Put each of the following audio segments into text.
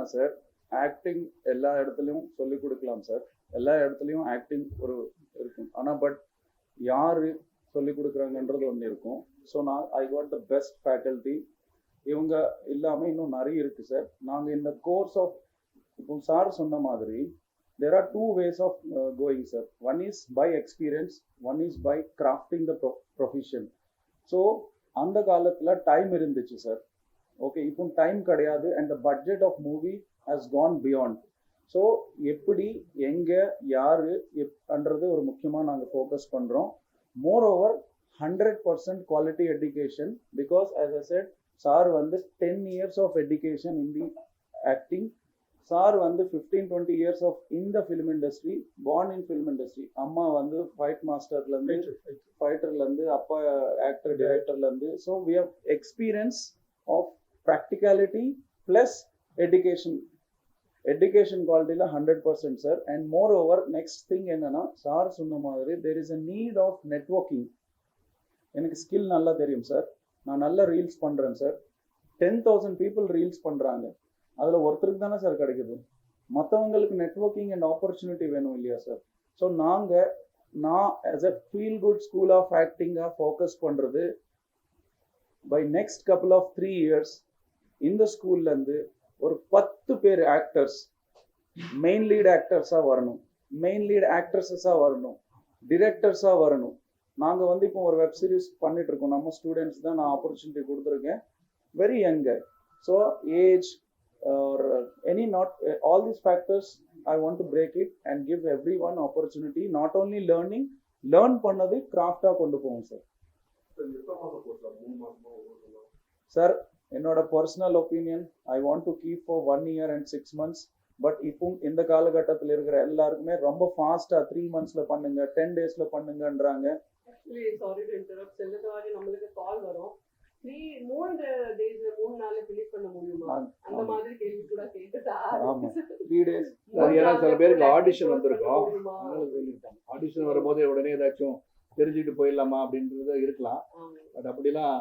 Sir sir. Acting எல்லா இடத்துலையும் சொல்லி கொடுக்கலாம் சார். எல்லா இடத்துலையும் ஆக்டிங் ஒரு இருக்கும். ஆனால் பட் யார் சொல்லி கொடுக்குறாங்கன்றது ஒன்று இருக்கும். ஸோ நான் I want the best faculty இவங்க இல்லாமல் இன்னும் நிறைய இருக்குது சார். நாங்கள் இந்த கோர்ஸ் ஆஃப் இப்போ சார் சொன்ன மாதிரி there are two ways of going sir one is by experience one is by crafting the pro profession so அந்த காலத்தில் டைம் இருந்துச்சு சார் ஓகே இப்போ டைம் கிடையாது and the budget of movie has gone beyond so எப்படி எங்க யாரு எப்ன்றது ஒரு முக்கியமாக நாங்கள் ஃபோக்கஸ் பண்ணுறோம் more over hundred percent quality education because as a said sir வந்து ten years of education in the acting sir வந்து ஃபிஃப்டீன் டுவெண்ட்டி இயர்ஸ் ஆஃப் இந்த film industry born in film industry அம்மா வந்து ஃபைட் மாஸ்டர்லேருந்து ஃபைட்டர்லேருந்து அப்பா actor டைரக்டர்லேருந்து so we have experience of practicality plus education education குவாலிட்டியில் hundred percent sir and more over next thing என்னன்னா sir சொன்ன மாதிரி there is a need of networking எனக்கு ஸ்கில் நல்லா தெரியும் சார் நான் நல்லா ரீல்ஸ் பண்ணுறேன் sir ten thousand people reels பண்ணுறாங்க அதில் ஒருத்தருக்கு தானே சார் கிடைக்குது. மற்றவங்களுக்கு நெட்ஒர்க்கிங் அண்ட் ஆப்பர்ச்சுனிட்டி வேணும் இல்லையா சார் ஸோ நாங்கள் நான் as a feel good school of ஆக்டிங்காக focus பண்ணுறது by next couple of three years இந்த ஸ்கூல்லேருந்து ஒரு பத்து பேர் ஆக்டர்ஸ் மெயின் லீட் ஆக்டர்ஸாக வரணும். மெயின் லீட் ஆக்ட்ரஸஸாக வரணும். டிரெக்டர்ஸாக வரணும். நாங்கள் வந்து இப்போ ஒரு வெப் சீரிஸ் பண்ணிட்டு இருக்கோம். நம்ம ஸ்டூடெண்ட்ஸ் தான் நான் ஆப்பர்ச்சுனிட்டி கொடுத்துருக்கேன். Very younger so age or uh, any not uh, all these factors i want to break it and give everyone opportunity not only learning learn பண்ணது கிராஃப்டா கொண்டு போவோம் சார் சார் என்னோட personal opinion I want to keep for one year and six months but இப்போ இந்த காலகட்டத்தில் இருக்கிற எல்லாருக்குமே ரொம்ப ஃபாஸ்டா த்ரீ மந்த்ஸ்ல பண்ணுங்க டென் டேஸ்ல பண்ணுங்கன்றாங்க. சாரி டு இன்டரப்ட் செல்லத்தவாரி நம்மளுக்கு கால் வரும். த்ரீ மூணு டேஸ்ல மூணு நாள்ல ஃபினிஷ் பண்ண முடியுமா? அந்த மாதிரி கேள்வி கூட த்ரீ டேஸ் ஏன்னா சில பேருக்கு ஆடிஷன் வந்திருக்கும். ஆடிஷன் வரும்போதே உடனே ஏதாச்சும் தெரிஞ்சுக்கிட்டு போயிடலாமா அப்படின்றது இருக்கலாம். பட் அப்படிலாம்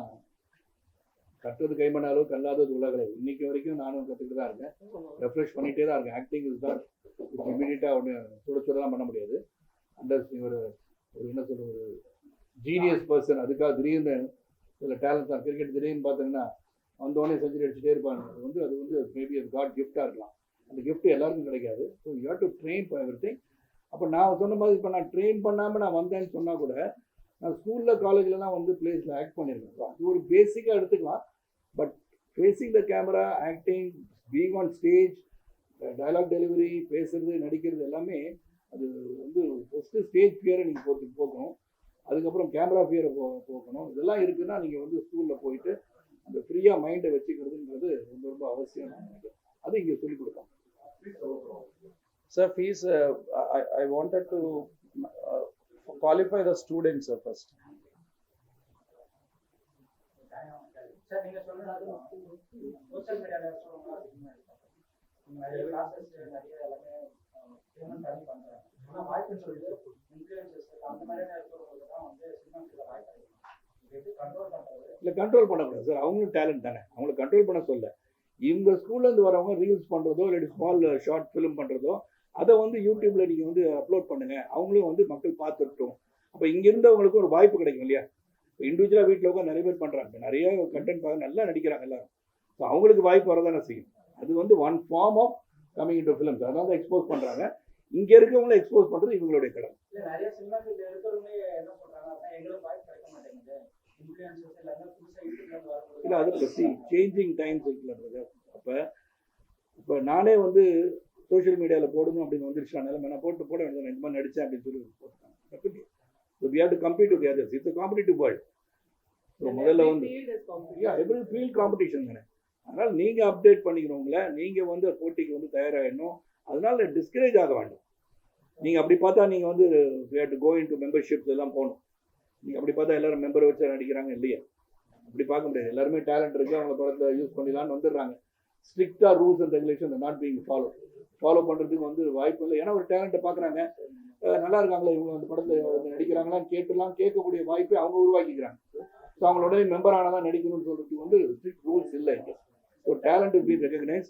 கற்றது கைமண அளவு கல்லாதது உலகளை இன்னைக்கு வரைக்கும் நானும் கற்றுக்கிட்டு தான் இருக்கேன். ரெஃப்ரெஷ் பண்ணிகிட்டே தான் இருக்கேன். ஆக்டிங் இஸ் தான் இமீடியட்டாக ஒன்று சுட சுடலாம் பண்ண முடியாது. அண்டர் ஒரு ஒரு என்ன சொல்ற ஒரு ஜீனியஸ் பர்சன் அதுக்காக திடீர்னு சில டேலண்ட் தான் கிரிக்கெட் திடீர்னு பார்த்தீங்கன்னா வந்தோடனே செஞ்சுரி அடிச்சுட்டே இருப்பாங்க. அது வந்து அது வந்து மேபி அது காட் கிஃப்டாக இருக்கலாம். அந்த கிஃப்ட் எல்லாருக்கும் கிடைக்காது. So you have to train for everything அப்போ நான் சொன்ன மாதிரி இப்போ நான் ட்ரெயின் பண்ணாமல் நான் வந்தேன்னு சொன்னால் கூட நான் ஸ்கூலில் காலேஜ்லலாம் வந்து பிளேஸில் ஆக்ட் பண்ணியிருக்கேன். அது ஒரு பேசிக்காக எடுத்துக்கலாம். But facing the camera acting being on stage dialogue delivery பேசுறது நடிக்கிறது எல்லாமே அது வந்து ஃபஸ்ட்டு ஸ்டேஜ் ஃபியரை நீங்கள் போட்டு போக்கணும் அதுக்கப்புறம் கேமரா ஃபியரை போ போக்கணும் இதெல்லாம் இருக்குன்னா நீங்கள் வந்து ஸ்கூலில் போயிட்டு அந்த ஃப்ரீயாக மைண்டை வச்சுக்கிறதுன்றது ரொம்ப ரொம்ப அவசியம் நான் நினைக்கிறேன் அது இங்கே சொல்லிக் கொடுப்பாங்க sir fees, I wanted to qualify the student sir first sir நீங்க சோஷியல் மீடியால நிறைய கிளாஸஸ் நிறைய எல்லாமே பேமெண்ட் பண்ணி பண்றாங்க ஆனா வாய்ப்புன்னு சொல்லிட்டு இன்ஃபுளுசஸ் அந்த மாதிரியான இருக்கிறவங்களுக்கு தான் வந்து வாய்ப்பு இல்லை கண்ட்ரோல் பண்ணக்கூடாது சார் அவங்களும் டேலண்ட் தானே. அவங்கள கண்ட்ரோல் பண்ண சொல்ல. இவங்க ஸ்கூல்லேருந்து வரவங்க ரீல்ஸ் பண்ணுறதோ இல்லாட்டி ஸ்மால் ஷார்ட் uh, ஃபிலிம் பண்ணுறதோ அதை வந்து யூடியூப்ல நீங்கள் வந்து அப்லோட் பண்ணுங்க. அவங்களும் வந்து மக்கள் பார்த்துட்டோம். அப்போ இங்கே இருந்தவங்களுக்கு ஒரு வாய்ப்பு கிடைக்கும் இல்லையா? இப்போ இண்டிவிஜுவலாக வீட்டில் உட்காந்து நிறைய பேர் பண்ணுறாங்க நிறைய கண்டென்ட் பார்க்க நல்லா நடிக்கிறாங்க எல்லாரும். ஸோ அவங்களுக்கு வாய்ப்பு வரதானே செய்யும். அது வந்து one form of coming to films அதனால தான் எக்ஸ்போஸ் பண்ணுறாங்க இங்கே இருக்கவங்கள எக்ஸ்போஸ் பண்ணுறது இவங்களுடைய கடமை. இல்ல அது பற்றி சேஞ்சிங் டைம்ஸ் இருக்குல்ல அப்போ இப்போ நானே வந்து சோஷியல் மீடியாவில் போடணும் அப்படின்னு வந்துருச்சு நிலைமை நான் போட்டு போட வேண்டியது இந்த மாதிரி நடித்தேன் அப்படின்னு சொல்லி போட்டுருக்காங்க so we have to compete with others it's competitive world முதல்ல வந்து எவ்ரி ஃபீல்ட் காம்படிஷன் தானே. அதனால் நீங்கள் அப்டேட் பண்ணிக்கிறவங்கள நீங்கள் வந்து போட்டிக்கு வந்து தயாராகிடணும் அதனால டிஸ்கரேஜ் ஆக வேண்டாம். நீங்கள் அப்படி பார்த்தா நீங்கள் வந்து to go into memberships எல்லாம் போகணும். நீங்கள் அப்படி பார்த்தா எல்லாரும் மெம்பர் வச்சு நடிக்கிறாங்க இல்லையா? அப்படி பார்க்க முடியாது. எல்லாருமே டேலண்ட் இருக்குது அவங்க படத்தில் யூஸ் பண்ணிடலாம்னு வந்துடுறாங்க. ஸ்ட்ரிக்டாக rules and regulation not being follow follow பண்ணுறதுக்கு வந்து வாய்ப்பு இல்லை. ஏன்னா ஒரு டேலண்ட்டை பார்க்குறாங்க. நல்லா இருக்காங்களா இவங்க? அந்த படத்தில் நடிக்கிறாங்களான்னு கேட்டுலாம் கேட்கக்கூடிய வாய்ப்பை அவங்க உருவாக்கிக்கிறாங்க. ஸோ அவங்களோட மெம்பர் ஆனால் தான் நடிக்கணும்னு சொல்றதுக்கு வந்து ஸ்ட்ரிக்ட் ரூல்ஸ் இல்லை. ஸோ டேலண்ட் பி ரெகனைஸ்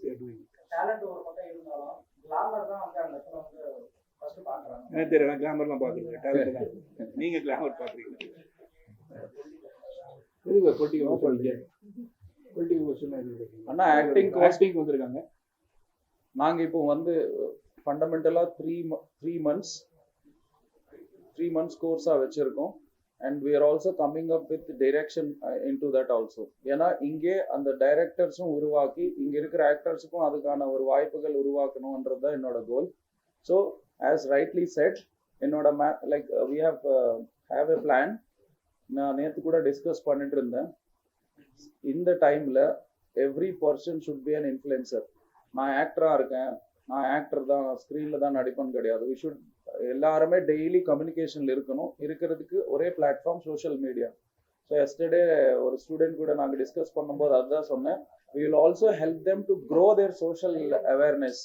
எனக்கு தெரியும் கிளாமர்லாம் பார்க்குறேன் டேலண்ட் தான். நீங்கள் கிளாமர் பார்க்குறீங்க தெரியல பொலிட்டிக்கல் பொலிட்டிக்கல் கொஸ்டின் அண்ணா ஆக்டிங் ஆக்டிங் வந்திருக்காங்க. நாங்க இப்போ வந்து ஃபண்டமெண்டலா three three months three months கோர்ஸா வச்சிருக்கோம். And we are also coming up with direction into that also ஏன்னா இங்கே அந்த டைரக்டர்ஸும் உருவாக்கி இங்கே இருக்கிற ஆக்டர்ஸுக்கும் அதுக்கான ஒரு வாய்ப்புகள் உருவாக்கணுன்றது தான் என்னோட goal so as rightly said என்னோட may like we have have a plan நான் நேற்று கூட டிஸ்கஸ் பண்ணிட்டு இருந்தேன். இந்த டைமில் every person should be an influencer நான் ஆக்டராக இருக்கேன். நான் ஆக்டர் தான் ஸ்க்ரீனில் தான் நடிப்பேன்னு கிடையாது. வி ஷுட் எல்லாருமே டெய்லி கம்யூனிகேஷன்ல இருக்கணும். இருக்கிறதுக்கு ஒரே platform social media so yesterday ஒரு ஸ்டூடெண்ட் கூட நாங்கள் டிஸ்கஸ் பண்ணும்போது அதுதான் சொன்னேன். We will also help them to grow their social awareness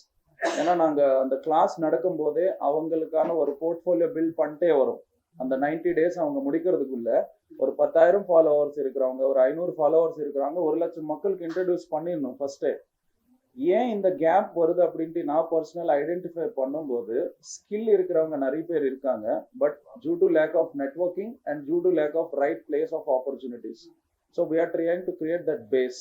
ஏன்னா நாங்கள் அந்த கிளாஸ் நடக்கும்போதே அவங்களுக்கான ஒரு போர்ட்ஃபோலியோ பில்ட் பண்ணிட்டே வரும். அந்த 90 டேஸ் அவங்க முடிக்கிறதுக்குள்ள ஒரு பத்தாயிரம் ஃபாலோவர்ஸ் இருக்கிறவங்க ஒரு ஐநூறு ஃபாலோவர்ஸ் இருக்கிறாங்க ஒரு லட்சம் மக்களுக்கு இன்ட்ரடியூஸ் பண்ணிடணும் ஃபர்ஸ்டே ஏன் இந்த கேப் வருது அப்படின்ட்டு நான் பர்சனல் ஐடென்டிஃபை பண்ணும்போது ஸ்கில் இருக்கிறவங்க நிறைய பேர் இருக்காங்க. But due to lack of networking and due to lack of right place of opportunities so we are trying to create that space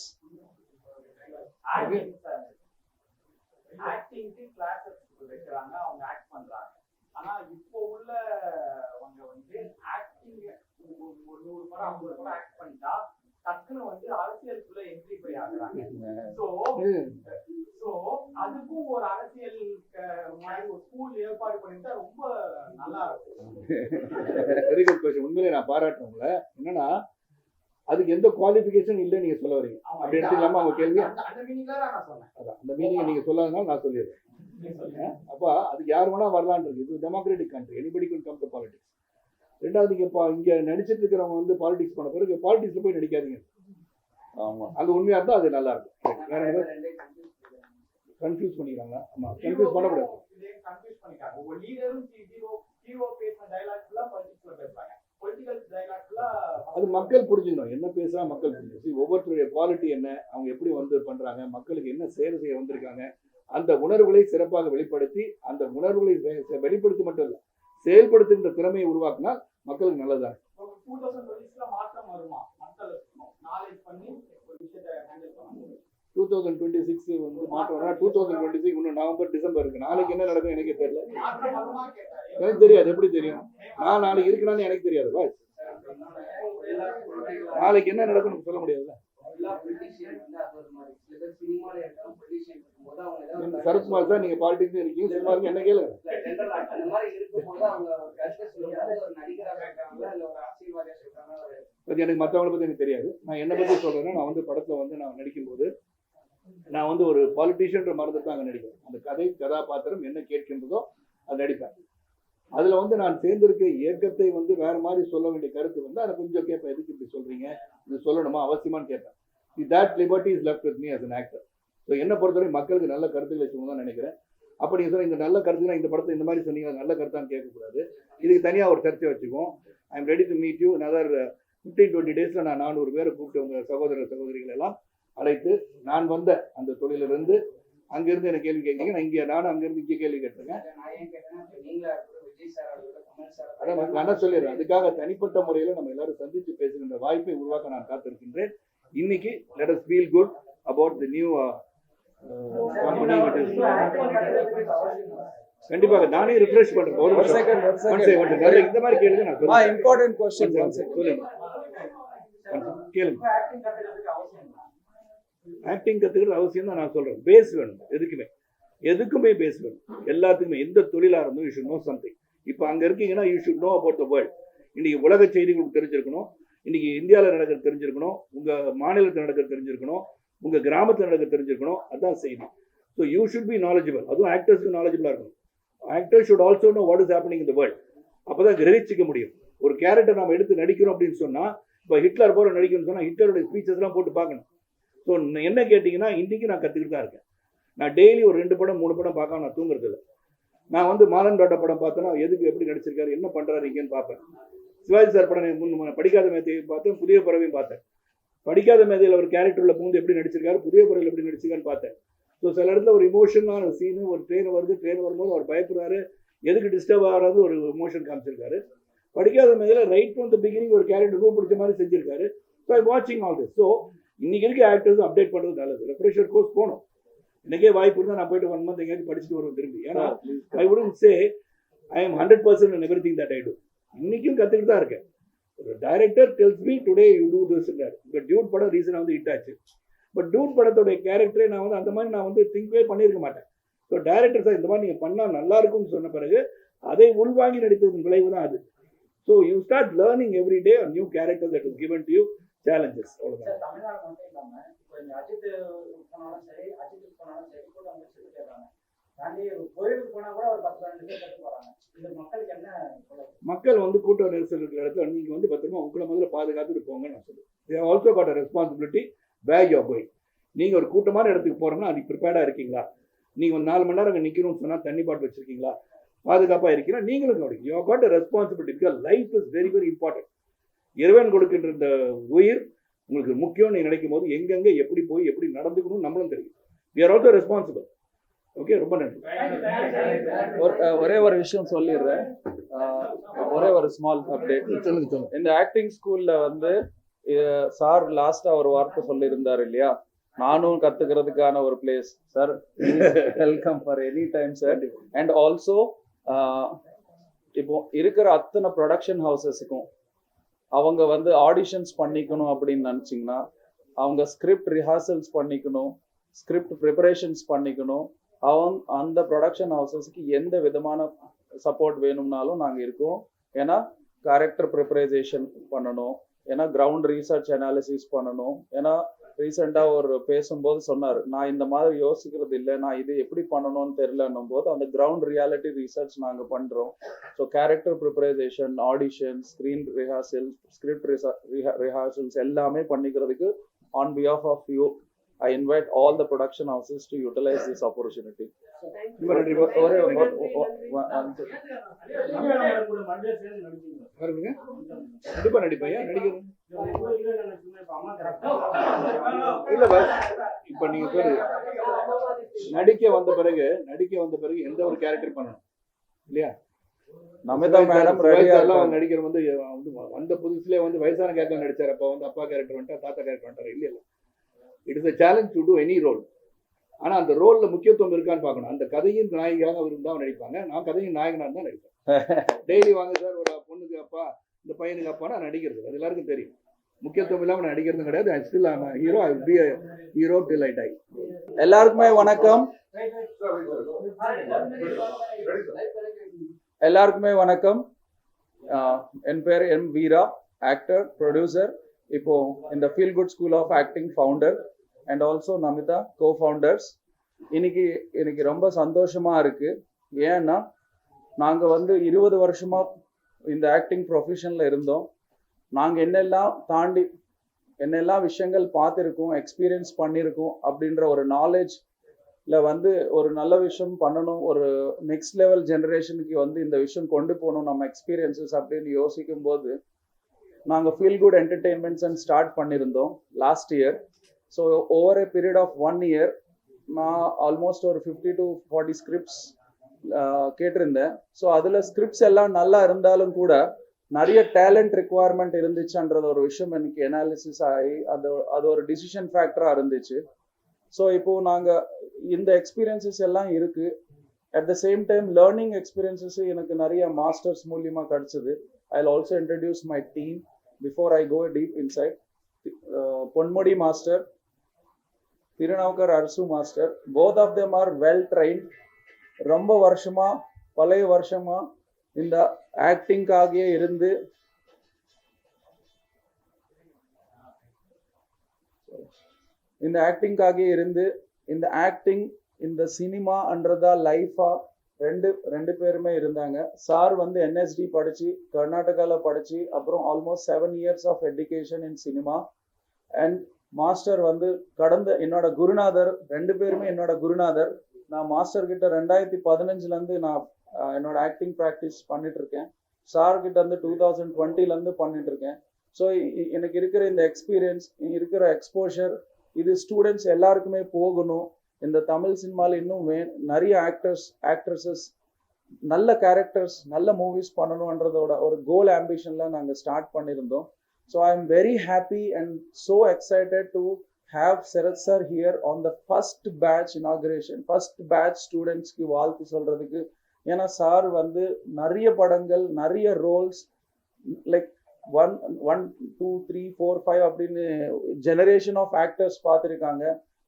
ஆக்டிங்க்கு classes வைக்கிறாங்க அவங்க ஆக்ட் பண்றாங்க. ஆனா இப்போ உள்ளவங்க வந்து ஆக்டிங் ஒரு நூறு படம் ஐம்பது படம் ஆக்ட் பண்ணிட்டா டக்குன்னு வந்து அரசியலுக்குள்ள என்ட்ரி போய் ஆகுறாங்க. சோ சோ அதுக்கும் ஒரு அரசியல் ஒரு ஸ்கூல் ஏற்பாடு பண்ணிட்டா ரொம்ப நல்லா இருக்கும். வெரி குட் கொஸ்டின் உண்மையிலே நான் பாராட்டுறேன் உங்களை. என்னன்னா அதுக்கு எந்த குவாலிஃபிகேஷன் இல்லை நீங்க சொல்ல வரீங்க. அப்படி எடுத்துக்கலாமா அவங்க கேள்வி? அந்த- அந்த மீனிங் தான் நான் சொன்னேன். அதான் அந்த மீனிங் நீங்க சொல்லாதனால நான் சொல்லிடுறேன். அப்ப அதுக்கு யார் வேணா இருக்கு. இது democratic country anybody come to politics ரெண்டாவது இங்க பா- இங்க நடிச்சிட்டு இருக்கிறவங்க வந்து பாலிடிக்ஸ் பண்ண பிறகு பாலிடிக்ஸ்ல போய் நடிக்காதீங்க. ஆமா. அங்க உண்மையா இருந்தா அது நல்லா இருக்கும். வேற கன்ஃபியூஸ் பண்ணிக்கிறாங்க ஆமா கன்ஃபியூஸ் பண்ணக்கூடாது. அது மக்கள் புரிஞ்சுக்கணும். என்ன பேசுறா மக்கள் புரிஞ்சுக்கணும். ஒவ்வொருத்தருடைய குவாலிட்டி என்ன அவங்க எப்படி வந்து பண்றாங்க மக்களுக்கு என்ன சேவை செய்ய வந்திருக்காங்க அந்த உணர்வுகளை சிறப்பாக வெளிப்படுத்தி அந்த உணர்வுகளை வெளிப்படுத்தி மட்டும் இல்ல செயல்படுத்துகின்ற திறமையை உருவாக்கினால் மக்களுக்கு நல்லதாக டூ தௌசண்ட் டுவெண்ட்டி சிக்ஸ் வந்து மாற்றம் டூ தௌசண்ட் டுவெண்ட்டி சிக்ஸ் இன்னும் நவம்பர் டிசம்பர் இருக்கு. நாளைக்கு என்ன நடக்கும் எனக்கே தெரியல. எனக்கு தெரியாது. எப்படி தெரியும்? நான் நாளைக்கு இருக்கிறான்னு எனக்கு தெரியாது. நாளைக்கு என்ன நடக்கும்னு சொல்ல முடியாதுல்ல. சரத்குமார் சார் நீங்க பாலிடிக்ஸ் இருக்கீங்க சும்மா இருக்கு என்ன கேளுங்க. எனக்கு மற்றவங்கள பத்தி எனக்கு தெரியாது. நான் என்ன பத்தி சொல்றேன்னா நான் வந்து படத்துல வந்து நான் நடிக்கும்போது நான் வந்து ஒரு பாலிட்டிஷியன்ற மரத்தை தான் அங்கே நடிப்பேன். அந்த கதை கதாபாத்திரம் என்ன கேட்கின்றதோ அது நடிப்பேன். அதுல வந்து நான் சேர்ந்திருக்க இயக்கத்தை வந்து வேற மாதிரி சொல்ல வேண்டிய கருத்து வந்து அதை கொஞ்சம் கேட்பேன். எதுக்கு இப்படி சொல்றீங்க? இது சொல்லணுமா? அவசியமான்னு கேட்பேன். That liberty is left with me as an actor. So என்ன பொறுத்தவரை மக்களுக்கு நல்ல கருத்துக்களை சொல்லணும் தான் நினைக்கிறேன். அப்ப நீங்க சொல்ல இந்த நல்ல கருத்துனா இந்த படத்தை இந்த மாதிரி சொன்னீங்க நல்ல கருத்தான்னு கேட்கக்கூடாது. இதுக்கு தனியா ஒரு சர்ச்சை வச்சுக்குவோம். I am ready to meet you another fifteen twenty டேஸில் நான் நானூறு பேரை கூப்பிட்டு உங்கள் சகோதர சகோதரிகள் எல்லாம் அழைத்து நான் வந்த அந்த தொழிலிருந்து அங்கிருந்து எனக்கு கேள்வி கேட்குறீங்க நான் இங்கே நானும் அங்கிருந்து இங்கே கேள்வி கேட்டிருக்கேன். அதான் நான் சொல்லிடுறேன். அதுக்காக தனிப்பட்ட முறையில் நம்ம எல்லாரும் சந்தித்து பேசுகின்ற வாய்ப்பை உருவாக்க நான் காத்திருக்கின்றேன். இன்னைக்கு let us feel good about the new company கண்டிப்பாக நானே ரிஃப்ரெஷ் பண்றேன். ஒரு. செகண்ட் இந்த மாதிரி கேளுங்க நான் சொல்றேன். இம்பார்ட்டன்ட் கொஸ்டின் சொல்லுங்க கேளுங்க. ஆக்டிங் கத்துக்கிறதுக்கு அவசியம் தான் நான் சொல்றேன். பேஸ் வேணும் எதுக்குமே. எதுக்குமே பேஸ் வேணும். எல்லாத்துக்குமே எந்த தொழிலா இருந்தும் யூ ஷுட் நோ சம்திங் இப்போ அங்க இருக்கீங்கன்னா you should know about the world இன்னைக்கு உலக செய்திகளுக்கு தெரிஞ்சிருக்கணும். இன்னைக்கு இந்தியாவில் நடக்கிறது தெரிஞ்சிருக்கணும் உங்க மாநிலத்தில் நடக்கிறது தெரிஞ்சிருக்கணும் உங்க கிராமத்தில் நடக்கிறது தெரிஞ்சிருக்கணும் அதான் செய்யணும் so you should be knowledgeable அதுவும் ஆக்டர்ஸ்க்கு நாலேஜபிளாக இருக்கணும். Actor should also know what is happening இந்த வேர்ல்ட் அப்பதான் கிரகிச்சிக்க முடியும். ஒரு கேரக்டர் நம்ம எடுத்து நடிக்கிறோம் அப்படின்னு சொன்னால் இப்போ ஹிட்லர் போல நடிக்கணும்னு சொன்னால் ஹிட்லருடைய ஸ்பீச்சஸ்லாம் போட்டு பார்க்கணும். ஸோ என்ன கேட்டிங்கன்னா இன்றைக்கி நான் கற்றுக்கிட்டு தான் இருக்கேன். நான் டெய்லி ஒரு ரெண்டு படம் மூணு படம் பார்க்காம நான் தூங்குறது இல்லை நான் வந்து மாலன் டாட்டா படம் பார்த்தேன்னா எதுக்கு எப்படி நடிச்சிருக்காரு என்ன பண்ணுறாரு இங்கேன்னு பார்ப்பேன். சிவாஜி சார் படம் படிக்காத மேதையை பார்த்தேன் புதிய பறவையும் பார்த்தேன். படிக்காத மேதையில் ஒரு கேரக்டரில் பூந்து எப்படி நடிச்சிருக்காரு புதிய பறவையில் எப்படி நடிச்சிருக்காருன்னு பார்த்தேன். ஸோ சில இடத்துல ஒரு இமோஷனான சீனு ஒரு ட்ரெயின் வருது ட்ரெயின் வரும்போது அவர் பயப்படுறாரு. எதுக்கு டிஸ்டர்ப் ஆகாது ஒரு இமோஷன் காமிச்சிருக்காரு. படிக்காத மேதில் ரைட் ஃப்ரம் த பிகினிங் ஒரு கேரக்டர் ரொம்ப பிடிச்ச மாதிரி செஞ்சிருக்காரு. ஸோ ஐ வாட்சிங் ஆல் திஸ் ஸோ இன்னைக்கு இருக்க ஆக்டர்ஸ் அப்டேட் பண்ணுறது நல்லது. ரெஃப்ரெஷர் கோர்ஸ் போகணும். இன்னைக்கே வாய்ப்பு இருந்தால் நான் போயிட்டு ஒன் மந்த் எங்கேயாச்சும் படிச்சுட்டு வருவேன் திரும்பி. ஏன்னா ஐ உடன் say I am hundred percent everything that I do இன்னைக்கும் கற்றுக்கிட்டு தான் இருக்கேன் ஒரு director tells me today you do this இப்போ டியூட் படம் ரீசனாக வந்து ஹிட் ஆச்சு பட் டியூட் படத்தோடைய கேரக்டரே நான் வந்து அந்த மாதிரி நான் வந்து திங்க்வே பண்ணியிருக்க மாட்டேன் ஸோ டேரக்டர் சார் இந்த மாதிரி நீங்கள் பண்ணால் நல்லா இருக்கும்னு சொன்ன பிறகு அதை உள்வாங்கி நடித்ததன் விளைவு தான் அது so you start learning every day new character that is given to you challenges அவ்வளோதான் சார் தமிழ்நாடு மட்டும் இப்போ அஜித் போனாலும் சரி அஜித் போனாலும் சரி கூட கோயிலுக்கு கூட மக்களுக்கு என்ன மக்கள் வந்து கூட்ட நெரிசல் இருக்கிற இடத்துல நீங்கள் வந்து பத்திரமா உங்களை முதல்ல பாதுகாத்துட்டு போங்கன்னு நான் சொல்லுவேன் also got a responsibility back you going நீங்கள் ஒரு கூட்டமான இடத்துக்கு போகிறோன்னா அதுக்கு ப்ரிப்பேர்டாக இருக்கீங்களா? நீங்கள் ஒரு நாலு மணி நேரம் அங்கே நிற்கணும்னு சொன்னால் தண்ணி பாட்டு வச்சிருக்கீங்களா? பாதுகாப்பாக இருக்கீங்களா? நீங்களும் கவனிங்க you got responsibility because life is very very important இறைவன் கொடுக்கின்ற இந்த உயிர் உங்களுக்கு முக்கியம்னு நினைக்கும் போது எங்கெங்க எப்படி போய் எப்படி நடந்துக்கணும்னு நம்மளும் தெரியும். We are also responsible okay ரொம்ப நன்றி. ஒரு ஒரே ஒரு விஷயம் சொல்லிடுறேன். ஒரே ஒரு ஸ்மால் அப்டேட் இந்த ஆக்டிங் ஸ்கூல்ல வந்து சார் லாஸ்டா ஒரு வார்த்தை சொல்லியிருந்தார் இல்லையா? நானும் கத்துக்கிறதுக்கான ஒரு place sir welcome for any time sir and also இப்போ இருக்கிற அத்தனை ப்ரொடக்ஷன் ஹவுசஸுக்கும் அவங்க வந்து ஆடிஷன்ஸ் பண்ணிக்கணும் அப்படின்னு நினச்சிங்கன்னா அவங்க ஸ்கிரிப்ட் ரிஹர்சல்ஸ் பண்ணிக்கணும் ஸ்கிரிப்ட் ப்ரிப்பரேஷன்ஸ் பண்ணிக்கணும் அவங்க அந்த ப்ரொடக்ஷன் ஹவுசஸ்க்கு எந்த விதமான சப்போர்ட் வேணும்னாலும் நாங்கள் இருக்கோம். ஏன்னா கேரக்டர் ப்ரிப்பரைசேஷன் பண்ணணும். ஏன்னா கிரவுண்ட் ரீசர்ச் அனாலிசிஸ் பண்ணணும். ஏன்னா ரீசெண்டாக ஒரு பேசும்போது சொன்னார் நான் இந்த மாதிரி யோசிக்கிறது இல்லை. நான் இது எப்படி பண்ணணும்னு தெரிலன்னும் போது அந்த கிரவுண்ட் ரியாலிட்டி ரீசர்ச் நாங்கள் பண்ணுறோம் so character preparation audition screen rehearsal script rehearsals எல்லாமே பண்ணிக்கிறதுக்கு on behalf of you I invite all the production houses to utilise this opportunity ரொம்ப நன்றி ஒரே பாருங்க. கண்டிப்பா நடிப்பையா நடிக்கிறது இல்ல பஸ் இப்ப நீங்க நடிக்க வந்த பிறகு நடிக்க வந்த பிறகு எந்த ஒரு கேரக்டர் பண்ணணும்? இல்லையா? நமிதா மேடம் எல்லாம் வந்து நடிக்கிற வந்து வந்து புதுசுல வந்து வயசான கேரக்டர் நடிச்சார். அப்ப வந்து அப்பா கேரக்டர் வந்துட்டா தாத்தா கேரக்டர் வந்துட்டார். இல்ல இல்ல it is a challenge to do any role ஆனா அந்த ரோல்ல முக்கியத்துவம் இருக்கான்னு பார்க்கணும். அந்த கதையின் நாயகியாக அவர் இருந்தா நடிப்பாங்க. நான் கதையின் நாயகனா தான் நடிப்பேன். டெய்லி வாங்க சார் ஒரு பொண்ணுக்கு அப்பா இந்த பையனுக்கு அப்பா நான் நடிக்கிறது. அது எல்லாருக்கும் தெரியும். முக்கியத்துவம் இல்லாம நான் நடிக்கிறது கிடையாது. I still hero I be hero till I die எல்லாருக்குமே வணக்கம். எல்லாருக்குமே வணக்கம். என் பேர் எம் வீரா ஆக்டர் ப்ரொடியூசர் இப்போ இந்த feel good school of acting founder and also Namitha co founders இன்னைக்கு எனக்கு ரொம்ப சந்தோஷமா இருக்கு. ஏன்னா நாங்கள் வந்து இருபது வருஷமா இந்த ஆக்டிங் ப்ரொஃபஷன்ல இருந்தோம். நாங்கள் என்னெல்லாம் தாண்டி என்னெல்லாம் விஷயங்கள் பார்த்துருக்கோம் எக்ஸ்பீரியன்ஸ் பண்ணியிருக்கோம் அப்படின்ற ஒரு நாலேஜில் வந்து ஒரு நல்ல விஷயம் பண்ணணும். ஒரு நெக்ஸ்ட் லெவல் ஜென்ரேஷனுக்கு வந்து இந்த விஷயம் கொண்டு போகணும் நம்ம எக்ஸ்பீரியன்சஸ் அப்படின்னு யோசிக்கும் போது நாங்கள் feel good entertainments and start பண்ணியிருந்தோம் last year so over a period of one year நான் ஆல்மோஸ்ட் ஒரு ஃபிஃப்டி டு ஃபார்ட்டி ஸ்கிரிப்ட்ஸ் கேட்டிருந்தேன். ஸோ அதில் ஸ்கிரிப்ட்ஸ் எல்லாம் நல்லா இருந்தாலும் கூட நிறைய டேலண்ட் ரெக்குவயர்மெண்ட் இருந்துச்சுன்றது ஒரு விஷயம் எனக்கு அனாலிசிஸ் ஆகி அது அது ஒரு டிசிஷன் ஃபேக்டராக இருந்துச்சு. ஸோ இப்போது நாங்கள் இந்த எக்ஸ்பீரியன்சஸ் எல்லாம் இருக்கு. At the same time learning experiences எனக்கு நிறைய மாஸ்டர்ஸ் மூலியமாக கிடச்சிது. I also introduce my team before I go deep inside Ponmudi master Thirunavukkarasu master both of them are well trained ரொம்ப வருஷமா பழைய வருஷமா இந்த ஆக்டிங்காகவே இருந்து இந்த ஆக்டிங்காகவே இருந்து இந்த ஆக்டிங் இந்த சினிமான்றதா லைஃபா ரெண்டு ரெண்டு பேருமே இருந்தாங்க. சார் வந்து என்எஸ்டி படிச்சு கர்நாடகாவில் படிச்சு அப்புறம் almost seven years of education in cinema and master வந்து கடந்த என்னோட குருநாதர் ரெண்டு பேருமே என்னோட குருநாதர். நான் மாஸ்டர் கிட்ட ரெண்டாயிரத்தி பதினஞ்சுலேருந்து நான் என்னோட ஆக்டிங் ப்ராக்டிஸ் பண்ணிட்டு இருக்கேன் சார் கிட்ட இருந்து டூ தௌசண்ட் டுவெண்ட்டிலேருந்து பண்ணிட்டு இருக்கேன் ஸோ எனக்கு இருக்கிற இந்த எக்ஸ்பீரியன்ஸ் இருக்கிற எக்ஸ்போஷர் இது ஸ்டூடெண்ட்ஸ் எல்லாருக்குமே போகணும். இந்த தமிழ் சினிமாவில் இன்னும் வே நிறைய ஆக்டர்ஸ் ஆக்ட்ரஸஸ் நல்ல கேரக்டர்ஸ் நல்ல மூவிஸ் பண்ணணுன்றதோட ஒரு கோல் ஆம்பிஷனில் நாங்கள் ஸ்டார்ட் பண்ணியிருந்தோம் so I am very happy and so excited to have Sarath sir here on the first batch inauguration first batch ஸ்டூடெண்ட்ஸ்க்கு வாழ்த்து சொல்கிறதுக்கு ஏன்னா சார் வந்து நிறைய படங்கள் நிறைய roles like one one two three four five அப்படின்னு ஜெனரேஷன் ஆஃப் ஆக்டர்ஸ் பார்த்துருக்காங்க.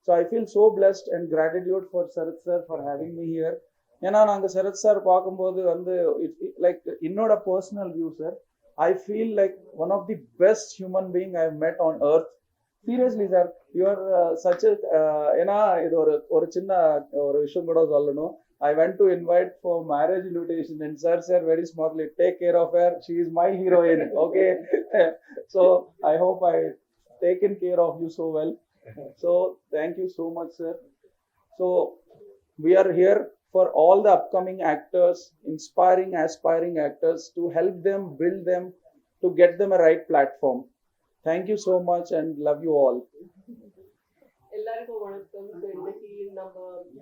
So I feel so blessed and gratitude for Sarath sir for having me here ஏன்னா நாங்கள் சரத் சார் பார்க்கும்போது வந்து லைக் என்னோட personal view sir I feel like one of the best human being I met on earth seriously sir your such ஏன்னா இது ஒரு ஒரு சின்ன ஒரு விஷயம் கூட சொல்லணும். I went to invite for marriage invitation and sir sir very smartly take care of her she is my heroine okay so I hope I taken care of you so well So thank you so much sir so we are here for all the upcoming actors, inspiring, aspiring actors to help them build them to get them a right platform. Thank you so much and love you all. எல்லாருக்கும் வணக்கம் So, இன்னைக்கு நம்ம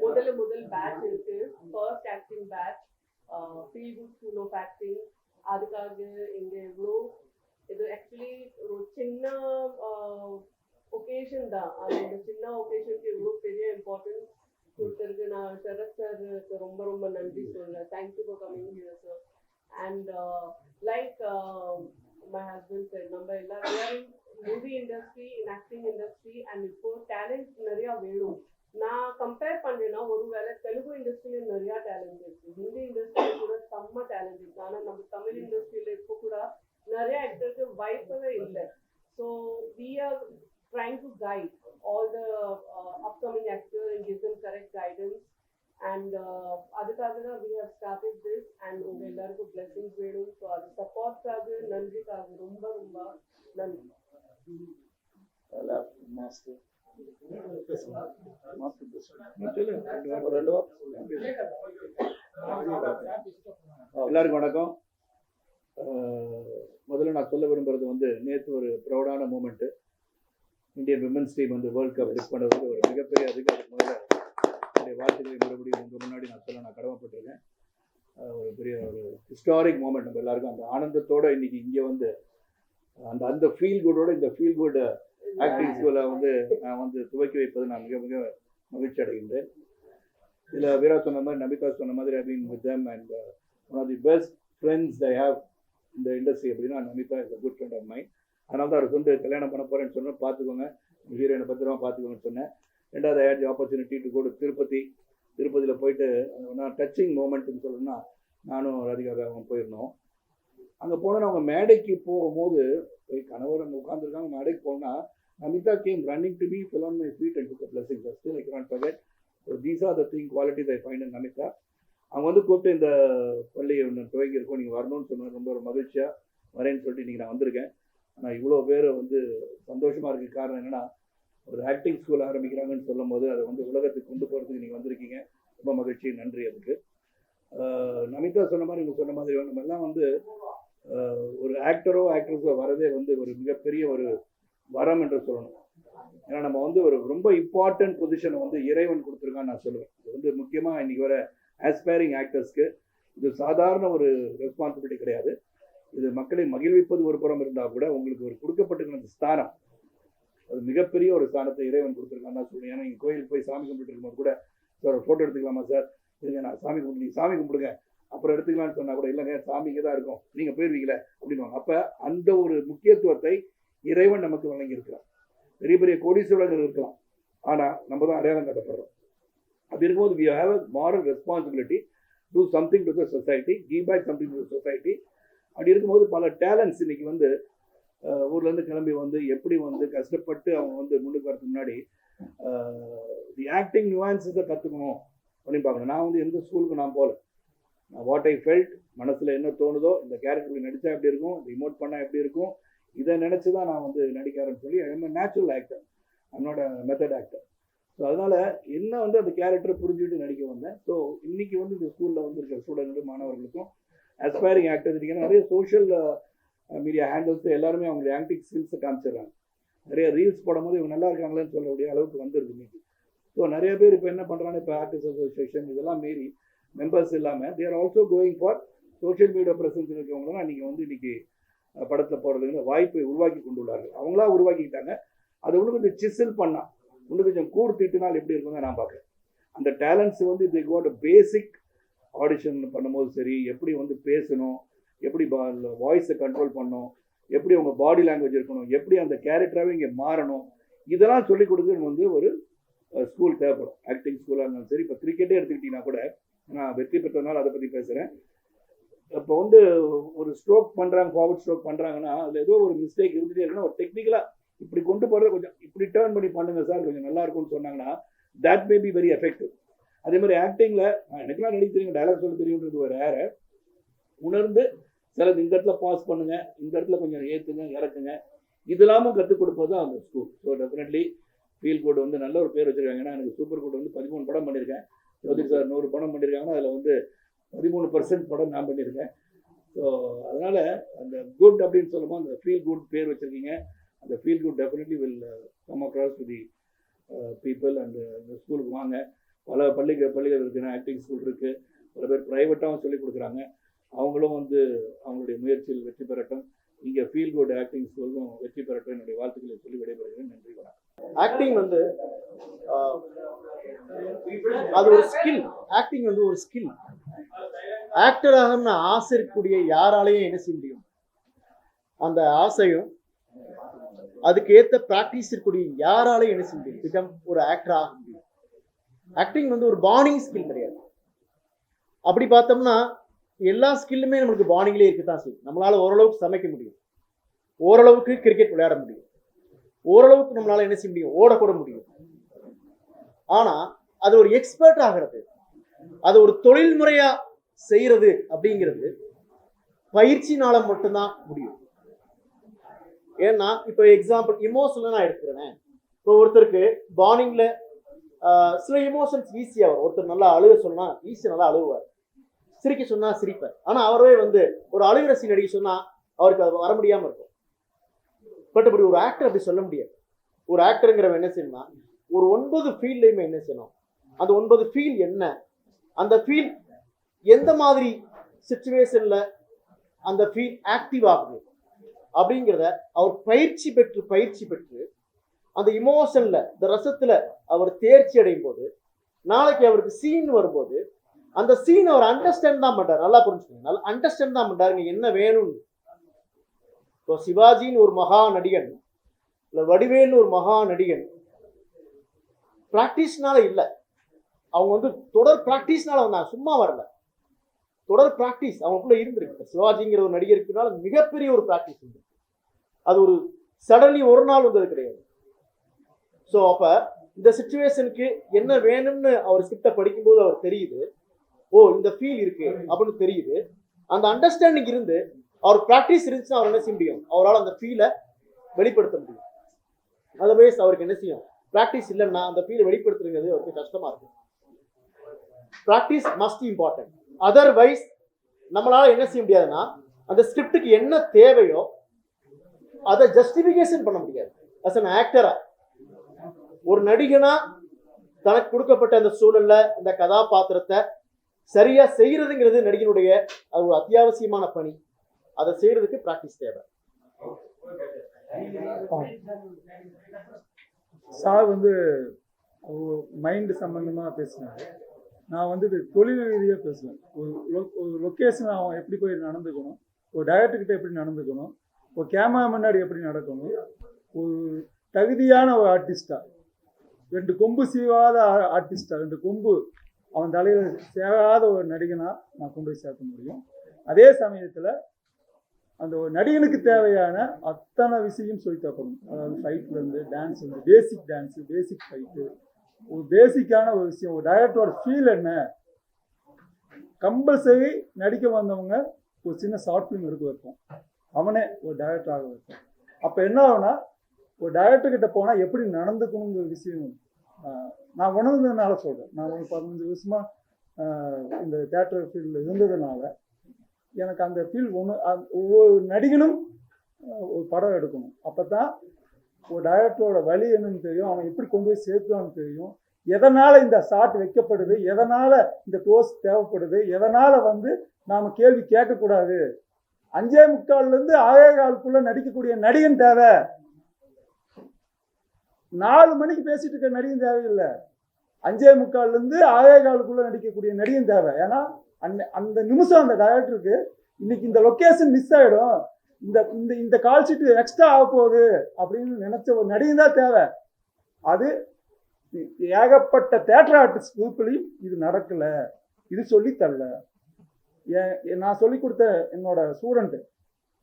முதல்ல முதல் batch இருக்கு first acting batch feel good school of acting அதுக்காக இங்க இவ்வளோ இது ஆக்சுவலி ஒரு சின்ன ஒகேஷன் தான். அந்த சின்ன ஒகேஷனுக்கு இவ்வளோ பெரிய இம்பார்ட்டன்ஸ் கொடுத்துருக்கு நான் சரத் சாருக்கு ரொம்ப ரொம்ப நன்றி சொல்லுங்கள் thank you for coming here sir and like my husband sir நம்ம எல்லாரும் movie industry in acting industry and இப்போ டேலண்ட் நிறையா வேணும். நான் கம்பேர் பண்ணேன்னா ஒருவேளை தெலுங்கு இண்டஸ்ட்ரியில நிறைய டேலண்ட் இருக்குது ஹிந்தி இண்டஸ்ட்ரியில கூட செம்ம டேலண்ட் இருக்குது ஆனால் நம்ம தமிழ் இண்டஸ்ட்ரியில் இப்போ கூட நிறையா ஆக்டருக்கு வாய்ப்பே இல்லை. So we are trying to guide all the uh, upcoming actors and give them correct guidance. And uh, அதுக்காக we have started this and உங்க எல்லாருக்கும் blessings வேணும் ஸோ அது சப்போர்ட்காக நன்றிக்காக ரொம்ப ரொம்ப நன்றி Master. Master best. ஒரு ரெண்டு எல்லாருக்கும் வணக்கம் முதல்ல நான் சொல்ல விரும்புறது வந்து நேற்று ஒரு ப்ரௌடான மூமெண்ட்டு இந்தியன் விமன்ஸ் டீம் வந்து வேர்ல்ட் கப் லிஃப்ட் பண்ணுறது வந்து ஒரு மிகப்பெரிய அதுக்கு அதுக்கு முதல்ல என்னுடைய வாழ்த்துக்களை மறுபடியும் உங்கள் முன்னாடி நான் சொல்ல நான் கடமைப்பட்டிருக்கேன். ஒரு பெரிய ஒரு ஹிஸ்டாரிக் மூமெண்ட் நம்ம எல்லாருக்கும் அந்த ஆனந்தத்தோட இன்னைக்கு இங்கே வந்து அந்த அந்த ஃபீல் குட்டோட இந்த ஃபீல் குட் ஆக்டிங் ஸ்கூலை வந்து நான் வந்து துவக்கி வைப்பது நான் மிக மிக மகிழ்ச்சி அடைகின்றேன். இதில் வீரா சொன்ன மாதிரி நமிதா சொன்ன மாதிரி I mean with them and one of the best friends I have இந்த இண்டஸ்ட்ரி அப்படின்னா Namitha is a good friend of mind அதனால தான் அவர் வந்து கல்யாணம் பண்ண போகிறேன்னு சொன்னேன் பார்த்துக்கோங்க. ஹீரோயினை பத்திரமா பார்த்துக்கோங்கன்னு சொன்னேன். ரெண்டாவது I had opportunity to go Tirupati திருப்பதியில் போயிட்டு நான் டச்சிங் மூமெண்ட்டுன்னு சொல்லணும்னா நானும் ராதிகாவும் போயிருந்தோம். அங்கே போனால் அவங்க மேடைக்கு போகும்போது போய் கணவர் அங்கே உட்காந்துருக்காங்க மேடைக்கு போனால் Namitha came running to be fill on my feet and to blessing still I can forget these are the thing quality they find and Namitha அவங்க வந்து கூப்பிட்டு இந்த பள்ளி ஒன்று துவங்கி நீங்கள் வரணும்னு சொன்னார் ரொம்ப ஒரு மகிழ்ச்சியாக வரேன்னு சொல்லிட்டு இன்றைக்கி நான் வந்திருக்கேன். ஆனால் இவ்வளோ பேர் வந்து சந்தோஷமாக இருக்க காரணம் என்னென்னா ஒரு ஆக்டிங் ஸ்கூல் ஆரம்பிக்கிறாங்கன்னு சொல்லும் போது அதை வந்து உலகத்துக்கு கொண்டு போகிறதுக்கு நீங்கள் வந்திருக்கீங்க. ரொம்ப மகிழ்ச்சி நன்றி அதுக்கு. நமிதா சொன்ன மாதிரி நீங்கள் சொன்ன மாதிரி நம்ம எல்லாம் வந்து ஒரு ஆக்டரோ ஆக்ட்ரஸோ வரதே வந்து ஒரு மிகப்பெரிய ஒரு வரம் என்று சொல்லணும். ஏன்னா நம்ம வந்து ஒரு ரொம்ப இம்பார்ட்டன்ட் பொசிஷனை வந்து இறைவன் கொடுத்துருக்கான்னு நான் சொல்லுவேன். இது வந்து முக்கியமாக இன்றைக்கி வர ஆஸ்பைரிங் ஆக்டர்ஸ்க்கு இது சாதாரண ஒரு ரெஸ்பான்சிபிலிட்டி கிடையாது. இது மக்களை மகிழ்விப்பது ஒரு புறம் இருந்தால் கூட உங்களுக்கு ஒரு கொடுக்கப்பட்டிருக்கிற அந்த ஸ்தானம் அது மிகப்பெரிய ஒரு ஸ்தானத்தை இறைவன் கொடுத்துருக்கான் தான் சொல்லுவேன் ஏன்னா நீங்கள் கோயிலுக்கு போய் சாமி கும்பிட்டு இருக்கும்போது கூட சார் ஒரு ஃபோட்டோ எடுத்துக்கலாமா சார்? இல்லைங்க நான் சாமி கும்பிட்டு நீங்கள் சாமி கும்பிடுங்க. அப்புறம் எடுத்துக்கலாம்னு சொன்னால் கூட இல்லைங்க சாமி தான் இருக்கும். நீங்கள் போயிருவீங்களே அப்படின்வாங்க அப்போ அந்த ஒரு முக்கியத்துவத்தை இறைவன் நமக்கு வழங்கியிருக்கிறார் பெரிய பெரிய கோடீஸ்வரர்கள் இருக்கலாம். ஆனால் நம்ம தான் அடையாளம் காட்டப்படுறோம். அப்படி இருக்கும்போது we have a moral responsibility do something to the society give back something to the society அப்படி இருக்கும்போது பல டேலண்ட்ஸ் இன்னைக்கு வந்து ஊர்லேருந்து கிளம்பி வந்து எப்படி வந்து கஷ்டப்பட்டு அவங்க வந்து முன்னுக்கு வரதுக்கு முன்னாடி தி ஆக்டிங் நியூவான்ஸை கற்றுக்கணும் அப்படின்னு பார்க்கணும். நான் வந்து எந்த ஸ்கூலுக்கு நான் போகல. நான் வாட் ஐ ஃபெல்ட் மனசில் என்ன தோணுதோ இந்த கேரக்டர் நடித்தா எப்படி இருக்கும் ரிமோட் பண்ணால் எப்படி இருக்கும் இதை நினச்சி தான் நான் வந்து நடிக்கிறேன்னு சொல்லி ஐ நேச்சுரல் ஆக்டர் என்னோட மெத்தட் ஆக்டர் ஸோ அதனால் என்ன வந்து அந்த கேரக்டரை புரிஞ்சுக்கிட்டு நடிக்க வந்தேன். ஸோ இன்றைக்கி வந்து இந்த ஸ்கூலில் வந்து இருக்கிற ஸ்டூடெண்ட்டு மாணவர்களுக்கும் அஸ்பைரிங் ஆக்டர்ஸ் இருக்கீங்க நிறைய சோஷியல் மீடியா ஹேண்டில்ஸ் எல்லாருமே அவங்களுடைய ஆக்டிங் ஸ்கில்ஸை காமிச்சிடுறாங்க. நிறைய ரீல்ஸ் போடும்போது இவங்க நல்லா இருக்காங்களேன்னு சொல்லக்கூடிய அளவுக்கு வந்துருது இன்னைக்கு ஸோ நிறைய பேர் இப்போ என்ன பண்ணுறாங்க இப்போ ஆர்டிஸ்ட் அசோசியேஷன் இதெல்லாம் மீறி மெம்பர்ஸ் இல்லாமல் they're also going for social media presence இருக்கிறவங்களாம் நீங்கள் வந்து இன்னைக்கு படத்தில் போடுறதுங்கிற வாய்ப்பை உருவாக்கி கொண்டுள்ளார்கள் அவங்களா உருவாக்கிக்கிட்டாங்க. அதை இன்னும் கொஞ்சம் சிசில் பண்ணால் இன்னும் கொஞ்சம் கூடு திட்டினால் எப்படி இருக்கும்னு நான் பார்க்குறேன். அந்த டேலண்ட்ஸ் வந்து இது கோட் பேசிக் ஆடிஷன் பண்ணும்போது சரி எப்படி வந்து பேசணும் எப்படி வாய்ஸை கண்ட்ரோல் பண்ணணும் எப்படி அவங்க பாடி லாங்குவேஜ் இருக்கணும் எப்படி அந்த கேரக்டராகவே இங்கே மாறணும் இதெல்லாம் சொல்லிக் கொடுக்குறது வந்து ஒரு ஸ்கூல் தேவைப்படும். ஆக்டிங் ஸ்கூலாக இருந்தாலும் சரி இப்போ கிரிக்கெட்டே எடுத்துக்கிட்டிங்கன்னா கூட நான் வெற்றி பெற்றதுனால அதை பற்றி பேசுகிறேன் இப்போ வந்து ஒரு ஸ்ட்ரோக் பண்ணுறாங்க ஃபார்வர்ட் ஸ்ட்ரோக் பண்ணுறாங்கன்னா அதில் ஏதோ ஒரு மிஸ்டேக் இருந்துகிட்டே இருக்குன்னா ஒரு டெக்னிக்கலாக இப்படி கொண்டு போகிறத கொஞ்சம் இப்படி டேர்ன் பண்ணி பண்ணுங்கள் சார் கொஞ்சம் நல்லா இருக்கும்னு சொன்னாங்கன்னா that may be very effective அதே மாதிரி ஆக்டிங்கில் எனக்குலாம் நடிக்க தெரியும் டைலாக் சொல்ல தெரியுன்றது ஒரு வேற. உணர்ந்து சிலது இந்த இடத்துல பாஸ் பண்ணுங்க இந்த இடத்துல கொஞ்சம் ஏற்றுங்க இறக்குங்க. இது இல்லாமல் கற்றுக் கொடுப்பது தான் அந்த school so definitely feel good வந்து நல்ல ஒரு பேர் வச்சிருக்காங்க. ஏன்னா எனக்கு சூப்பர் குட் வந்து பதிமூணு படம் பண்ணியிருக்கேன் ஜோதி சார் நூறு படம் பண்ணியிருக்காங்கன்னா அதில் வந்து பதிமூணு பர்சன்ட் படம் நான் பண்ணியிருக்கேன் ஸோ அதனால் அந்த குட் அப்படின்னு சொல்லும்போது அந்த ஃபீல் குட் பேர் வச்சுருக்கீங்க. அந்த feel good definitely will come across to the people அந்த ஸ்கூலுக்கு வாங்க. பல பள்ளிகள் பள்ளிகள் இருக்குது ஆக்டிங் ஸ்கூல் இருக்குது பல பேர் ப்ரைவேட்டாகவும் சொல்லிக் கொடுக்குறாங்க. அவங்களும் வந்து அவங்களுடைய முயற்சியில் வெற்றி பெறட்டும். இங்கே ஃபீல் குட் ஆக்டிங் ஸ்கூலும் வெற்றி பெறட்டும். என்னுடைய வாழ்த்துக்களை சொல்லி விடைபெறுகிறேன். நன்றி வணக்கம். ஆக்டிங் வந்து அது ஒரு ஸ்கில் ஆக்டிங் வந்து ஒரு ஸ்கில் ஆக்டர் ஆகணும்னு ஆசை இருக்கக்கூடிய யாராலையும் என்ன செய்ய முடியும்? அந்த ஆசையும் அதுக்கு ஏற்ற ப்ராக்டிஸ் இருக்கக்கூடிய யாராலையும் என்ன செய்ய முடியும்? பிகம் ஒரு ஆக்டர் ஆக ஆக்டிங் வந்து ஒரு பாணிங் ஸ்கில் கிடையாது. அப்படி பார்த்தோம்னா எல்லா ஸ்கில்லுமே நம்மளுக்கு பாண்டிங்லேயே இருக்க தான் செய்யும். நம்மளால் ஓரளவுக்கு சமைக்க முடியும். ஓரளவுக்கு கிரிக்கெட் விளையாட முடியும். ஓரளவுக்கு நம்மளால் என்ன செய்ய முடியும்? ஓடக்கூட முடியும். ஆனால் அது ஒரு எக்ஸ்பர்ட் ஆகிறது. அது ஒரு தொழில் முறையாக செய்கிறது அப்படிங்கிறது பயிற்சினால மட்டும்தான் முடியும். ஏன்னா இப்போ எக்ஸாம்பிள் இமோஷனில் நான் எடுத்துக்கிறேன். இப்போ ஒருத்தருக்கு பாணிங்கில் சில எமோஷன்ஸ் ஈஸியாக வரும் ஒருத்தர் நல்லா அழுக சொன்னால் ஈஸியாக நல்லா அழுகுவார் சிரிக்க சொன்னால் சிரிப்பார். ஆனால் அவரே வந்து ஒரு அழுகிற சீன் அடிக்க சொன்னால் அவருக்கு அது வர முடியாமல் இருக்கும். பட் இப்படி ஒரு ஆக்டர் அப்படி சொல்ல முடியாது. ஒரு ஆக்டருங்கிறவன் என்ன செய்யணும்னா ஒரு ஒன்பது ஃபீல்ட்லையுமே என்ன செய்யணும்? அந்த ஒன்பது ஃபீல் என்ன? அந்த ஃபீல் எந்த மாதிரி சுச்சுவேஷனில் அந்த ஃபீல் ஆக்டிவ் ஆகுது? அப்படிங்கிறத அவர் பயிற்சி பெற்று பயிற்சி பெற்று அந்த இமோஷன்ல இந்த ரசத்துல அவர் தேர்ச்சி அடையும் போது நாளைக்கு அவருக்கு சீன் வரும்போது அந்த சீன் அவர் அண்டர்ஸ்டாண்ட் தான் பண்றாரு. நல்லா புரிஞ்சுக்கோங்க. நல்லா அண்டர்ஸ்டாண்ட் தான் பண்றாரு. நீங்க என்ன வேணும்னு. இப்போ சிவாஜின்னு ஒரு மகா நடிகன் இல்லை வடிவேல்னு ஒரு மகா நடிகன் ப்ராக்டிஸ்னால இல்லை. அவங்க வந்து தொடர் ப்ராக்டிஸ்னால வந்தாங்க. சும்மா வரல. தொடர் ப்ராக்டிஸ் அவங்களுக்குள்ள இருந்திருக்கு. சிவாஜிங்கிற ஒரு நடிகருக்குனால மிகப்பெரிய ஒரு ப்ராக்டிஸ் இருந்திருக்கு அது ஒரு சடன்லி ஒரு நாள் வந்தது கிடையாது. ஸோ அப்போ இந்த சுச்சுவேஷனுக்கு என்ன வேணும்னு அவர் ஸ்கிரிப்டை படிக்கும்போது அவர் தெரியுது. ஓ இந்த ஃபீல் இருக்கு அப்படின்னு தெரியுது. அந்த அண்டர்ஸ்டாண்டிங் இருந்து அவர் ப்ராக்டிஸ் இருந்துச்சுன்னா அவர் என்ன செய்ய முடியும்? அவரால் அந்த ஃபீலை வெளிப்படுத்த முடியும். அதர்வைஸ் அவருக்கு என்ன செய்யும்? ப்ராக்டிஸ் இல்லைன்னா அந்த ஃபீலை வெளிப்படுத்துறது அவருக்கு கஷ்டமா இருக்கும். ப்ராக்டிஸ் மஸ்ட் இம்பார்ட்டன்ட் அதர்வைஸ் நம்மளால என்ன செய்ய முடியாதுன்னா அந்த ஸ்கிரிப்டுக்கு என்ன தேவையோ அதை ஜஸ்டிஃபிகேஷன் பண்ண முடியாது. அஸ் அன் ஆக்டரா ஒரு நடிகனா தனக்கு கொடுக்கப்பட்ட அந்த சூழல்ல அந்த கதாபாத்திரத்தை சரியா செய்யறதுங்கிறது நடிகனுடைய அது ஒரு அத்தியாவசியமான பணி. அதை செய்யறதுக்கு ப்ராக்டிஸ் தேவை. சார் வந்து மைண்டு சம்மந்தமாக பேசினாரு. நான் வந்து இது தொழில் ரீதியாக பேசுவேன். ஒரு லொ- ஒரு லொக்கேஷன் அவன் எப்படி போய் நடந்துக்கணும் ஒரு டைரக்டர்கிட்ட எப்படி நடந்துக்கணும் ஒரு கேமரா முன்னாடி எப்படி நடக்கணும் ஒரு தகுதியான ஒரு ஆர்டிஸ்டா ரெண்டு கொம்பு சீவாத ஆர்டிஸ்டா ரெண்டு கொம்பு. அவன் தலையில் சேராத ஒரு நடிகனாக நான் கொண்டு போய் சேர்க்க முடியும். அதே சமயத்தில் அந்த ஒரு நடிகனுக்கு தேவையான அத்தனை விஷயம் சொல்லி தரப்படும் அதாவது ஃபைட்லேருந்து டான்ஸ் வந்து பேசிக் டான்ஸு பேசிக் ஃபைட்டு ஒரு பேசிக்கான ஒரு விஷயம் ஒரு டைரக்டரோட ஃபீல் என்ன? கம்பல்சரி நடிக்க வந்தவங்க ஒரு சின்ன ஷார்ட் ஃபிலிம் எடுக்க வைப்போம். அவனே ஒரு டைரக்டராக வைப்போம். அப்போ என்ன ஆகுனா ஒரு டைரக்டர் கிட்ட போனால் எப்படி நடந்துக்கணுங்கிற விஷயம் நான் உணர்ந்ததுனால சொல்கிறேன் நான் ஒரு பதினஞ்சு வருஷமாக இந்த தேட்டர் ஃபீல்டில் இருந்ததுனால எனக்கு அந்த ஃபீல் ஒன்று ஒவ்வொரு நடிகனும் ஒரு படம் எடுக்கணும். அப்போ தான் ஒரு டைரக்டரோட வழி என்னன்னு தெரியும். அவன் எப்படி கொண்டு போய் சேர்த்தான்னு தெரியும். எதனால் இந்த ஷாட் வைக்கப்படுது? எதனால் இந்த க்ளோஸ் தேவைப்படுது? எதனால் வந்து நாம் கேள்வி கேட்கக்கூடாது? அஞ்சே முக்கால்லேருந்து ஆறே நடிக்கக்கூடிய நடிகன் தேவை. நாலு மணிக்கு பேசிட்டு இருக்க நடிகன் தேவையில்லை. அஞ்சே முக்கால்லேருந்து ஆறே காலுக்குள்ளே நடிக்கக்கூடிய நடிகன் தேவை. ஏன்னா அந்த அந்த நிமிஷம் அந்த டைரக்டருக்கு இன்னைக்கு இந்த லொக்கேஷன் மிஸ் ஆகிடும் இந்த இந்த இந்த கால் ஷீட் எக்ஸ்ட்ரா ஆக போகுது அப்படின்னு நினச்ச ஒரு நடிகன் தான் தேவை. அது ஏகப்பட்ட தேட்டர் ஆர்டிஸ்ட் குரூப்லையும் இது நடக்கலை. இது சொல்லித்தரல. ஏன் நான் சொல்லி கொடுத்த என்னோட ஸ்டூடெண்ட்டு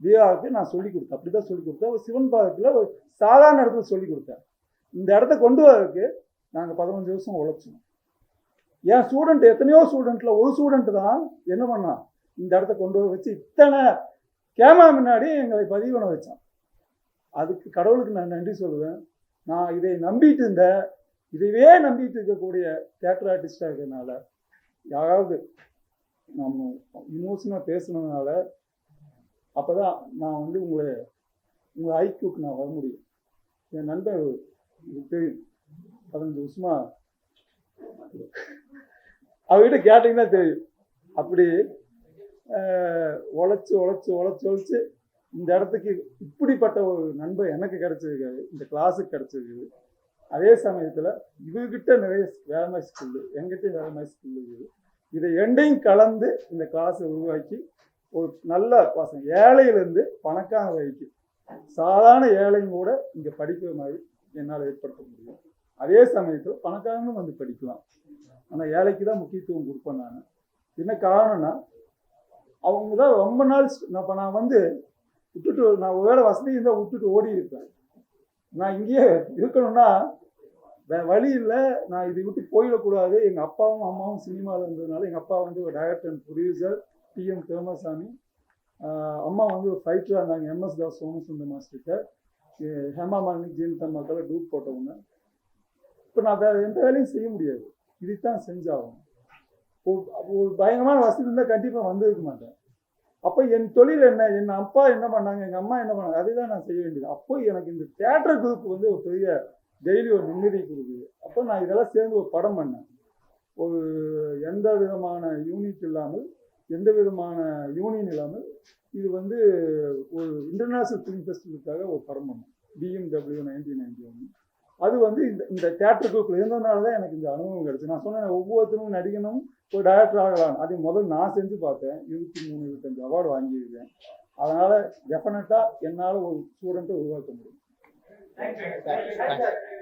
தியாவுக்கு நான் சொல்லி கொடுத்தேன். அப்படி தான் சொல்லி கொடுத்தேன். ஒரு சிவன் பாதத்தில் ஒரு சாதாரண இடத்துல சொல்லி கொடுத்தேன். இந்த இடத்த கொண்டு வரதுக்கு நாங்கள் பதினஞ்சு வருஷம் உழைச்சோம். என் ஸ்டூடெண்ட் எத்தனையோ ஸ்டூடெண்ட்டில் ஒரு ஸ்டூடெண்ட் தான் என்ன பண்ணான் இந்த இடத்த கொண்டு வர வச்சு இத்தனை கேமரா முன்னாடி எங்களை பதிவு பண்ண வச்சான். அதுக்கு கடவுளுக்கு நான் நன்றி சொல்லுவேன். நான் இதை நம்பிட்டு இருந்த இதையே நம்பிட்டு இருக்கக்கூடிய தேட்டர் ஆர்டிஸ்டாக இருக்கிறதுனால யாராவது நம்ம இமோஷனாக பேசுனதுனால அப்போ தான் நான் வந்து உங்களை உங்கள் ஐக்கியூக்கு நான் வர முடியும். என் நண்பர் இது தெரியும் பதினஞ்சு வருஷமா? அவகிட்ட கேட்டிங்கன்னா தெரியும். அப்படி உழைச்சி உழைச்சி உழைச்சி உழைச்சி இந்த இடத்துக்கு இப்படிப்பட்ட ஒரு நண்பர் எனக்கு கிடச்சிருக்காரு. இந்த கிளாஸுக்கு கிடச்சிருக்குது. அதே சமயத்தில் இவர்கிட்ட நிறைய வேற மாதிரி ஸ்கில்லு எங்கிட்ட வேற மாதிரி ஸ்கில் இருக்குது. இதை ரெண்டையும் கலந்து இந்த கிளாஸை உருவாக்கி ஒரு நல்ல பசங்க. ஏழையிலேருந்து பணக்காக வரைக்கும். சாதாரண ஏழையும் கூட இங்கே படிக்கிற மாதிரி என்னால் ஏற்படுத்த முடியும். அதே சமயத்தில் பணக்காரங்களும் வந்து படிக்கலாம். ஆனால் ஏழைக்கு தான் முக்கியத்துவம் கொடுப்பேன் நான். என்ன காரணம்னா அவங்க தான் ரொம்ப நாள் நான் இப்போ நான் வந்து விட்டுட்டு நான் ஒருவேளை வசதி இருந்தால் விட்டுட்டு ஓடி இருப்பேன். நான் இங்கேயே இருக்கணும்னா வேற வழி இல்லை. நான் இதை விட்டு போயிடக்கூடாது. எங்கள் அப்பாவும் அம்மாவும் சினிமாவில் இருந்ததுனால எங்கள் அப்பா வந்து ஒரு director and producer TM Themasami அம்மா வந்து ஒரு ஃபைட்டராக இருந்தாங்க. எம்எஸ் தாஸ் சோமசுந்தர் மாஸ்டர்கிட்ட ஹேமா மாலினி ஜெயலலிதா டூப் போட்டவங்க. இப்போ நான் வேற எந்த வேலையும் செய்ய முடியாது. இதைத்தான் செஞ்சாகும் ஒரு ஒரு பயங்கரமான வசதி இருந்தால் கண்டிப்பாக வந்திருக்க மாட்டேன். அப்போ என் தொழில் என்ன? என் அப்பா என்ன பண்ணாங்க? எங்கள் அம்மா என்ன பண்ணாங்க? அதை தான் நான் செய்ய வேண்டியது. அப்போ எனக்கு இந்த தேட்டர் குரூப் வந்து ஒரு பெரிய டெய்லி ஒரு நிம்மதி கொடுக்குது. அப்போ நான் இதெல்லாம் சேர்ந்து ஒரு படம் பண்ணேன். ஒரு எந்த விதமான யூனிட் இல்லாமல் எந்த விதமான யூனியன் இல்லாமல் இது வந்து ஒரு இன்டர்நேஷ்னல் ஃபிலிம் ஃபெஸ்டிவலுக்காக ஒரு படம் பண்ணோம். பிஎம்டபிள்யூ நைன்டீன் நைன்டி ஒன் அது வந்து இந்த இந்த தேட்டர் குரூப்பில் இருந்ததுனால தான் எனக்கு இந்த அனுபவம் கிடச்சி. நான் சொன்னேன் ஒவ்வொருத்தரும் நடிகனும் ஒரு டைரக்டர் ஆகலாம். அது முதல்ல நான் செஞ்சு பார்த்தேன். இருபத்தி மூணு இருபத்தஞ்சு அவார்டு வாங்கியிருக்கேன். அதனால் டெஃபினட்டாக என்னால் ஒரு ஸ்டூடெண்ட்டை உருவாக்க முடியும்.